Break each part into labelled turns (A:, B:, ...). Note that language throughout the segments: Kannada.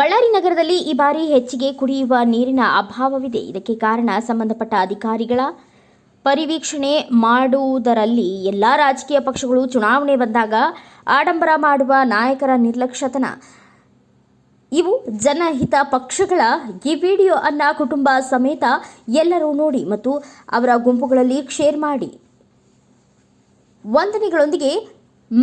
A: ಬಾರಿ ಹೆಚ್ಚಿಗೆ ಕುಡಿಯುವ ನೀರಿನ ಅಭಾವವಿದೆ. ಇದಕ್ಕೆ ಕಾರಣ ಸಂಬಂಧಪಟ್ಟ ಅಧಿಕಾರಿಗಳ ಪರಿವೀಕ್ಷಣೆ ಮಾಡುವುದರಲ್ಲಿ ಎಲ್ಲ ರಾಜಕೀಯ ಪಕ್ಷಗಳು ಚುನಾವಣೆ ಬಂದಾಗ ಆಡಂಬರ ಮಾಡುವ ನಾಯಕರ ನಿರ್ಲಕ್ಷ್ಯತನ. ಇವು ಜನಹಿತ ಪಕ್ಷಗಳ ಈ ವಿಡಿಯೋ ಅನ್ನ ಕುಟುಂಬ ಸಮೇತ ಎಲ್ಲರೂ ನೋಡಿ ಮತ್ತು ಅವರ ಗುಂಪುಗಳಲ್ಲಿ ಶೇರ್ ಮಾಡಿ. ವಂದನೆಗಳೊಂದಿಗೆ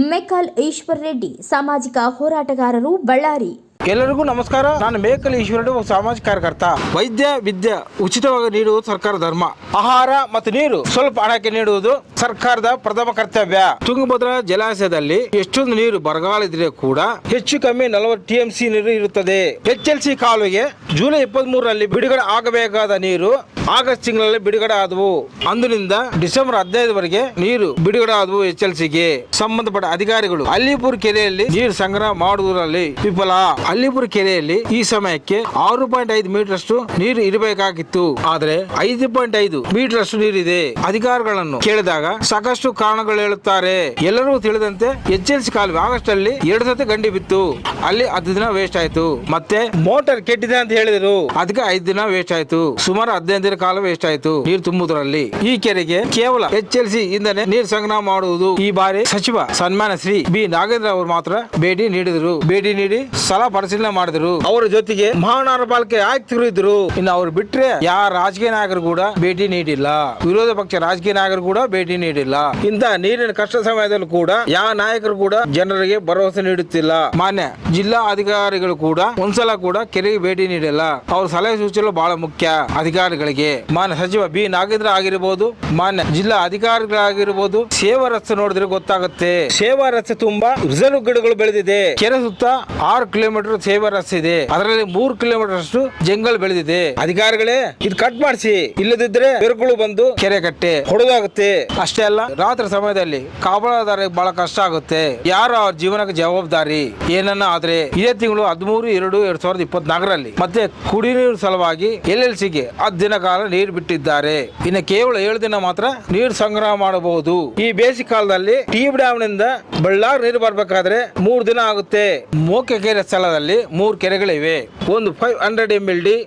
A: ಮೆಕಲ್ ಈಶ್ವರ್ ರೆಡ್ಡಿ, ಸಾಮಾಜಿಕ ಹೋರಾಟಗಾರರು ಬಳ್ಳಾರಿ.
B: ಎಲ್ಲರಿಗೂ ನಮಸ್ಕಾರ. ನಾನು ಮೇಕಲಿ ಈಶ್ವರ ಸಾಮಾಜಿಕ ಕಾರ್ಯಕರ್ತ. ವೈದ್ಯ, ವಿದ್ಯೆ ಉಚಿತವಾಗಿ ನೀಡುವುದು ಸರ್ಕಾರ ಧರ್ಮ. ಆಹಾರ ಮತ್ತು ನೀರು ಸ್ವಲ್ಪ ಹಣಕ್ಕೆ ನೀಡುವುದು ಸರ್ಕಾರದ ಪ್ರಥಮ ಕರ್ತವ್ಯ. ತುಂಗಭದ್ರಾ ಜಲಾಶಯದಲ್ಲಿ ಎಷ್ಟೊಂದು ನೀರು ಬರಗಾಲ ಇದ್ರೆ ಕೂಡ ಹೆಚ್ಚು ಕಮ್ಮಿ ನಲವತ್ತು ಟಿಎಂಸಿ ನೀರು ಇರುತ್ತದೆ. ಎಚ್ ಎಲ್ ಸಿ ಕಾಲುವೆಗೆ ಜುಲೈ ಇಪ್ಪತ್ತ್ ಮೂರರಲ್ಲಿ ಬಿಡುಗಡೆ ಆಗಬೇಕಾದ ನೀರು ಆಗಸ್ಟ್ ತಿಂಗಳಲ್ಲಿ ಬಿಡುಗಡೆ ಆದವು. ಅಂದಿನಿಂದ ಡಿಸೆಂಬರ್ ಹದಿನೈದವರೆಗೆ ನೀರು ಬಿಡುಗಡೆ ಆದವು ಎಚ್ ಎಲ್ ಸಿಗೆ ಸಂಬಂಧಪಟ್ಟ ಅಧಿಕಾರಿಗಳು ಅಲ್ಲಿಪುರ್ ಕೆರೆಯಲ್ಲಿ ನೀರು ಸಂಗ್ರಹ ಮಾಡುವುದರಲ್ಲಿ ವಿಫಲ. ಅಲ್ಲಿಪುರ ಕೆರೆಯಲ್ಲಿ ಈ ಸಮಯಕ್ಕೆ ಆರು ಪಾಯಿಂಟ್ ಐದು ಮೀಟರ್ ಅಷ್ಟು ನೀರು ಇರಬೇಕಾಗಿತ್ತು. ಆದ್ರೆ ಐದು ಪಾಯಿಂಟ್ ಐದು ಮೀಟರ್ ಅಷ್ಟು ನೀರಿದೆ. ಅಧಿಕಾರಿಗಳನ್ನು ಕೇಳಿದಾಗ ಸಾಕಷ್ಟು ಕಾರಣಗಳು ಹೇಳುತ್ತಾರೆ. ಎಲ್ಲರೂ ತಿಳಿದಂತೆ ಎಚ್ ಎಲ್ ಸಿ ಕಾಲುವೆ ಆಗಸ್ಟ್ ಅಲ್ಲಿ ಎರಡು ಸತಿ ಗಂಡಿ ಬಿತ್ತು. ಅಲ್ಲಿ ಹತ್ತು ದಿನ ವೇಸ್ಟ್ ಆಯ್ತು. ಮತ್ತೆ ಮೋಟರ್ ಕೆಟ್ಟಿದೆ ಅಂತ ಹೇಳಿದ್ರು. ಅದಕ್ಕೆ ಐದು ದಿನ ವೇಸ್ಟ್ ಆಯ್ತು. ಸುಮಾರು ಹದಿನೈದು ದಿನ ಕಾಲ ವೇಸ್ಟ್ ಆಯ್ತು ನೀರು ತುಂಬುವುದರಲ್ಲಿ. ಈ ಕೆರೆಗೆ ಕೇವಲ ಎಚ್ ಎಲ್ ಸಿ ಇಂದನೆ ನೀರು ಸಂಗ್ರಹ ಮಾಡುವುದು. ಈ ಬಾರಿ ಸಚಿವ ಸನ್ಮಾನ ಶ್ರೀ ಬಿ ನಾಗೇಂದ್ರ ಅವರು ಮಾತ್ರ ಭೇಟಿ ನೀಡಿದರು. ಭೇಟಿ ನೀಡಿ ಸ್ಥಳ ಪರಿಶೀಲನೆ ಮಾಡಿದ್ರು. ಅವರ ಜೊತೆಗೆ ಮಹಾನಗರ ಪಾಲಿಕೆ ಆಯುಕ್ತರು ಇದ್ರು ಇನ್ನು ಅವ್ರು ಬಿಟ್ರೆ ಯಾರ ರಾಜಕೀಯ ನಾಯಕರು ಕೂಡ ಭೇಟಿ ನೀಡಿಲ್ಲ. ವಿರೋಧ ಪಕ್ಷ ರಾಜಕೀಯ ನಾಯಕರು ಕೂಡ ಭೇಟಿ ನೀಡಿಲ್ಲ. ಇಂತಹ ನೀರಿನ ಕಷ್ಟ ಸಮಯದಲ್ಲೂ ಕೂಡ ಯಾವ ನಾಯಕರು ಕೂಡ ಜನರಿಗೆ ಭರವಸೆ ನೀಡುತ್ತಿಲ್ಲ. ಮಾನ್ಯ ಜಿಲ್ಲಾ ಅಧಿಕಾರಿಗಳು ಕೂಡ ಒಂದ್ಸಲ ಕೂಡ ಕೆರೆಗೆ ಭೇಟಿ ನೀಡಿಲ್ಲ. ಅವ್ರ ಸಲಹೆ ಸೂಚನೆ ಬಹಳ ಮುಖ್ಯ ಅಧಿಕಾರಿಗಳಿಗೆ. ಮಾನ್ಯ ಸಚಿವ ಬಿ. ನಾಗೇಂದ್ರ ಆಗಿರಬಹುದು ಮಾನ್ಯ ಜಿಲ್ಲಾ ಅಧಿಕಾರಿಗಳಾಗಿರ್ಬೋದು ಸೇವಾ ರಸ್ತೆ ನೋಡಿದ್ರೆ ಗೊತ್ತಾಗುತ್ತೆ. ಸೇವಾ ರಸ್ತೆ ತುಂಬಾ ರಿಸರ್ವ್ ಗಿಡಗಳು ಬೆಳೆದಿದೆ. ಕೆರೆ ಸುತ್ತ ಆರು ಕಿಲೋಮೀಟರ್ ಸೇವಾ ರಸ್ತೆ ಇದೆ. ಅದರಲ್ಲಿ ಮೂರು ಕಿಲೋಮೀಟರ್ ಅಷ್ಟು ಜಂಗಲ್ ಬೆಳೆದಿದೆ. ಅಧಿಕಾರಿಗಳೇ, ಇದು ಕಟ್ ಮಾಡಿಸಿ. ಇಲ್ಲದಿದ್ರೆ ಬೆರುಗಳು ಬಂದು ಕೆರೆ ಕಟ್ಟೆ ಹೊಡೆದಾಗುತ್ತೆ. ಅಷ್ಟೇ ಅಲ್ಲ, ರಾತ್ರಿ ಸಮಯದಲ್ಲಿ ಕಾವಲಾದಾರ ಬಹಳ ಕಷ್ಟ ಆಗುತ್ತೆ. ಯಾರು ಅವ್ರ ಜೀವನಕ್ಕೆ ಜವಾಬ್ದಾರಿ? ಏನನ್ನ ಆದ್ರೆ ಇದೇ ತಿಂಗಳು ಹದಿಮೂರು, ಎರಡು, ಎರಡ್ ಸಾವಿರದ ಇಪ್ಪತ್ನಾಲ್ಕರಲ್ಲಿ ಮತ್ತೆ ಕುಡಿ ನೀರು ಸಲುವಾಗಿ ಎಲ್ ಎಲ್ ಸಿಗೆ ಹತ್ತು ದಿನ ಕಾಲ ನೀರು ಬಿಟ್ಟಿದ್ದಾರೆ. ಇನ್ನು ಕೇವಲ ಏಳು ದಿನ ಮಾತ್ರ ನೀರು ಸಂಗ್ರಹ ಮಾಡಬಹುದು. ಈ ಬೇಸಿಗೆ ಕಾಲದಲ್ಲಿ ಟಿ ಡ್ಯಾಮ್ನಿಂದ ಬಳ್ಳಾರಿ ನೀರು ಬರ್ಬೇಕಾದ್ರೆ ಮೂರು ದಿನ ಆಗುತ್ತೆ. ಮೋಕೆ ಕೆರೆ ಸ್ಥಳದಲ್ಲಿ ಮೂರು ಕೆರೆಗಳಿವೆ. ಒಂದು five hundred M L D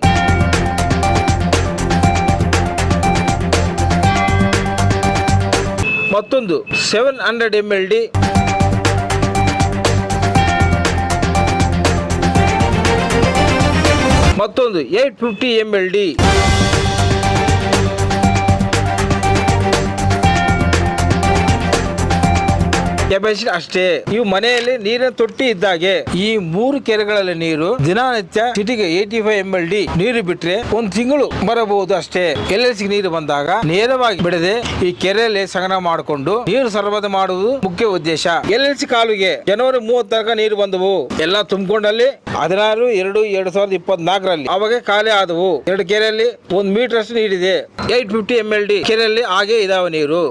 B: ಮತ್ತೊಂದು seven hundred M L D ಮತ್ತೊಂದು eight fifty M L D capacity ಅಷ್ಟೇ. ಇವು ಮನೆಯಲ್ಲಿ ನೀರಿನ ತೊಟ್ಟಿ ಇದ್ದಾಗೆ ಈ ಮೂರು ಕೆರೆಗಳಲ್ಲಿ ನೀರು ದಿನನಿತ್ಯ ಸಿಟಿಗೆ eighty five M L D ನೀರು ಬಿಟ್ರೆ ಒಂದು ತಿಂಗಳು ಬರಬಹುದು ಅಷ್ಟೇ. ಎಲ್ ನೀರು ಬಂದಾಗ ನೇರವಾಗಿ ಬಿಡದೆ ಈ ಕೆರೆಯಲ್ಲಿ ಸಂಗ್ರಹ ಮಾಡಿಕೊಂಡು ನೀರು ಸರಬರಾಜು ಮಾಡುವುದು ಮುಖ್ಯ ಉದ್ದೇಶ. ಎಲ್ ಎಲ್ ಸಿ ಕಾಲುಗೆ ಜನವರಿ ಮೂವತ್ತರಕ ನೀರು ಬಂದವು. ಎಲ್ಲ ತುಂಬಿಕೊಂಡಲ್ಲಿ ಹದಿನಾರು ಎರಡು ಎರಡ್ ಸಾವಿರದ ಇಪ್ಪತ್ನಾಲ್ಕರಲ್ಲಿ ಅವಾಗ ಖಾಲಿ ಆದವು. ಎರಡು ಕೆರೆಯಲ್ಲಿ ಒಂದು ಮೀಟರ್ ಅಷ್ಟು ನೀರಿದೆ. Eight fifty M L D ಕೆರೆಯಲ್ಲಿ ಹಾಗೆ ಇದಾವೆ ನೀರು.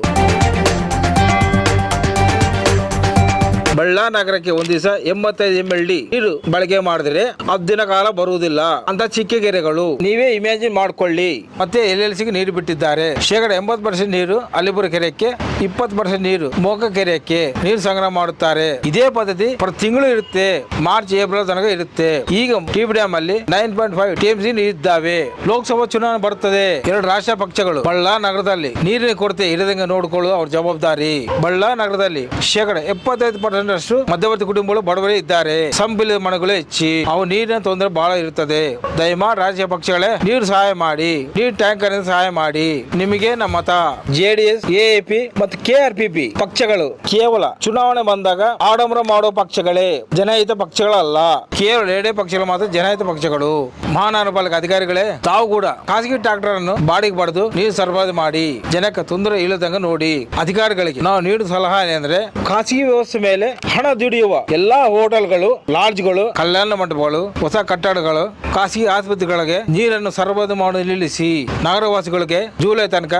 B: ಬಳ್ಳಾರಿ ನಗರಕ್ಕೆ ಒಂದ್ ದಿವಸ ಎಂಬತ್ತೈದು ಎಂ ಎಲ್ ಡಿ ನೀರು ಬಳಕೆ ಮಾಡಿದ್ರೆ ಹತ್ತು ದಿನ ಕಾಲ ಬರುವುದಿಲ್ಲ ಅಂತ ಚಿಕ್ಕ ಕೆರೆಗಳು ನೀವೇ ಇಮ್ಯಾಜಿನ್ ಮಾಡ್ಕೊಳ್ಳಿ. ಮತ್ತೆ ಎಲ್ ಎಲ್ ಸಿಗೆ ನೀರು ಬಿಟ್ಟಿದ್ದಾರೆ. ಶೇಕಡ ಎಂಬತ್ತು ಪರ್ಸೆಂಟ್ ನೀರು ಅಲ್ಲಿಪುರ ಕೆರೆಕ್ಕೆ, ಇಪ್ಪತ್ತು ಪರ್ಸೆಂಟ್ ನೀರು ಮೋಕ ಕೆರೆಕ್ಕೆ ನೀರು ಸಂಗ್ರಹ ಮಾಡುತ್ತಾರೆ. ಇದೇ ಪದ್ಧತಿ ಪ್ರತಿ ತಿಂಗಳು ಇರುತ್ತೆ. ಮಾರ್ಚ್, ಏಪ್ರಿಲ್ ತನಕ ಇರುತ್ತೆ. ಈಗ ಟಿ ಡ್ಯಾಮ್ ಅಲ್ಲಿ nine point five T M C ಇದ್ದಾವೆ. ಲೋಕಸಭಾ ಚುನಾವಣೆ ಬರುತ್ತದೆ ಎರಡು ರಾಷ್ಟ್ರ ಪಕ್ಷಗಳು, ಬಳ್ಳಾ ನಗರದಲ್ಲಿ ನೀರಿನ ಕೊರತೆ ಇರದಂಗೆ ನೋಡಿಕೊಳ್ಳುವ ಅವ್ರ ಜವಾಬ್ದಾರಿ. ಬಳ್ಳಾ ನಗರದಲ್ಲಿ ಶೇಕಡ ಎಪ್ಪತ್ತೈದು ಪರ್ಸೆಂಟ್ ಅಷ್ಟು ಮಧ್ಯವರ್ತಿ ಕುಟುಂಬಗಳು ಬಡವರೇ ಇದ್ದಾರೆ. ಸಂಬಿಲ್ ಮನೆಗಳು ಹೆಚ್ಚಿ, ಅವು ನೀರಿನ ತೊಂದರೆ ಬಹಳ ಇರುತ್ತದೆ. ದಯಮಾಡಿ ರಾಜಕೀಯ ಪಕ್ಷಗಳೇ, ನೀರು ಸಹಾಯ ಮಾಡಿ, ನೀರು ಟ್ಯಾಂಕರ್ ಸಹಾಯ ಮಾಡಿ. ನಿಮಗೆ ನಮ್ಮ ಮತ ಜೆಡಿಎಸ್ ಎಪಿ ಮತ್ತು ಕೆಆರ್ಪಿಪಿ ಪಕ್ಷಗಳು. ಕೇವಲ ಚುನಾವಣೆ ಬಂದಾಗ ಆಡಂಬರ ಮಾಡೋ ಪಕ್ಷಗಳೇ, ಜನಹಿತ ಪಕ್ಷಗಳಲ್ಲ. ಕೇವಲ ಎರಡೇ ಪಕ್ಷಗಳು ಮಾತ್ರ ಜನಹಿತ ಪಕ್ಷಗಳು. ಮಹಾನಗರ ಪಾಲಿಕೆ ಅಧಿಕಾರಿಗಳೇ, ತಾವು ಕೂಡ ಖಾಸಗಿ ಟ್ರಾಕ್ಟರ್ ಅನ್ನು ಬಾಡಿಗೆ ಪಡೆದು ನೀರು ಸರಬರಾಜು ಮಾಡಿ. ಜನಕ್ಕೆ ತೊಂದರೆ ಇಲ್ಲದಂಗ ನೋಡಿ. ಅಧಿಕಾರಿಗಳಿಗೆ ನಾವು ನೀಡುವ ಸಲಹೆ ಏನಂದ್ರೆ, ಖಾಸಗಿ ವ್ಯವಸ್ಥೆ ಮೇಲೆ ಹಣ ದುಡಿಯುವ ಎಲ್ಲಾ ಹೋಟೆಲ್ಗಳು, ಲಾಡ್ಜ್ಗಳು, ಕಲ್ಯಾಣ ಮಂಟಪಗಳು, ಹೊಸ ಕಟ್ಟಡಗಳು, ಖಾಸಗಿ ಆಸ್ಪತ್ರೆಗಳಿಗೆ ನೀರನ್ನು ಸರಬರಾಜು ಮಾಡಲು ನಿಲ್ಲಿಸಿ ನಗರವಾಸಿಗಳಿಗೆ ಜುಲೈ ತನಕ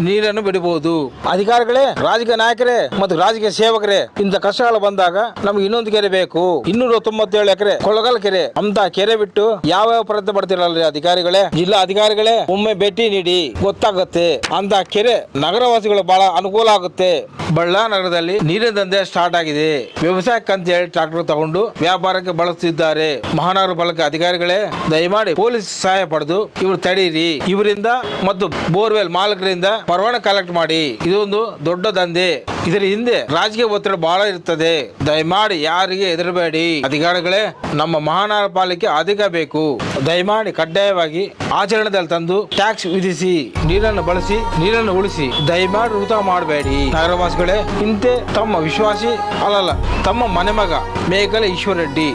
B: ನೀರನ್ನು ಬಿಡಬಹುದು. ಅಧಿಕಾರಿಗಳೇ, ರಾಜಕೀಯ ನಾಯಕರೇ ಮತ್ತು ರಾಜಕೀಯ ಸೇವಕರೇ ಇಂತ ಕಷ್ಟಗಳು ಬಂದಾಗ ನಮ್ಗೆ ಇನ್ನೊಂದು ಕೆರೆ ಬೇಕು. ಇನ್ನೂರ ತೊಂಬತ್ತೇಳು ಎಕರೆ ಕೊಳಗಲ್ ಕೆರೆ. ಅಂತ ಕೆರೆ ಬಿಟ್ಟು ಯಾವ ಯಾವ ಪ್ರಯತ್ನ ಪಡ್ತಿರಲ್ಲ ಅಧಿಕಾರಿಗಳೇ? ಜಿಲ್ಲಾ ಅಧಿಕಾರಿಗಳೇ, ಒಮ್ಮೆ ಭೇಟಿ ನೀಡಿ. ಗೊತ್ತಾಗುತ್ತೆ. ಅಂತ ಕೆರೆ ನಗರವಾಸಿಗಳು ಬಹಳ ಅನುಕೂಲ ಆಗುತ್ತೆ. ಬಳ್ಳಾರಿ ನಗರದಲ್ಲಿ ನೀರಿನ ದಂಧೆ ಸ್ಟಾರ್ಟ್ ಆಗಿದೆ. ವ್ಯವಸಾಯಕ್ಕಂತ ಹೇಳಿ ಟ್ರಾಕ್ಟರ್ ತಗೊಂಡು ವ್ಯಾಪಾರಕ್ಕೆ ಬಳಸುತ್ತಿದ್ದಾರೆ ಮಹಾನಗರ ಪಾಲಿಕೆ ಅಧಿಕಾರಿಗಳೇ, ದಯಮಾಡಿ ಪೊಲೀಸ್ ಸಹಾಯ ಪಡೆದು ಇವರು ತಡೀರಿ. ಇವರಿಂದ ಮತ್ತು ಬೋರ್ವೆಲ್ ಮಾಲಕರಿಂದ ಪರವಾನ ಕಲೆಕ್ಟ್ ಮಾಡಿ. ಇದೊಂದು ದೊಡ್ಡ ದಂಧೆ. ಇದರ ಹಿಂದೆ ರಾಜಕೀಯ ಒತ್ತಡ ಬಹಳ ಇರ್ತದೆ. ದಯಮಾಡಿ ಯಾರಿಗೆ ಹೆದರಬೇಡಿ. ಅಧಿಕಾರಿಗಳೇ, ನಮ್ಮ ಮಹಾನಗರ ಪಾಲಿಕೆ ಅಧಿಕ ಬೇಕು. ದಯಮಾಡಿ ಕಡ್ಡಾಯವಾಗಿ ಆಚರಣೆದಲ್ಲಿ ತಂದು ಟ್ಯಾಕ್ಸ್ ವಿಧಿಸಿ, ನೀರನ್ನು ಬಳಸಿ, ನೀರನ್ನು ಉಳಿಸಿ, ದಯಮಾಡಿ ವೃತ ಮಾಡಬೇಡಿ. ನಗರವಾಸಿಗಳೇ ಇಂತೆ ತಮ್ಮ ವಿಶ್ವಾಸಿ ಅಲ್ಲಲ್ಲ, ತಮ್ಮ ಮನೆ ಮಗ ಮೇಕಲ ಈಶ್ವರ ರೆಡ್ಡಿ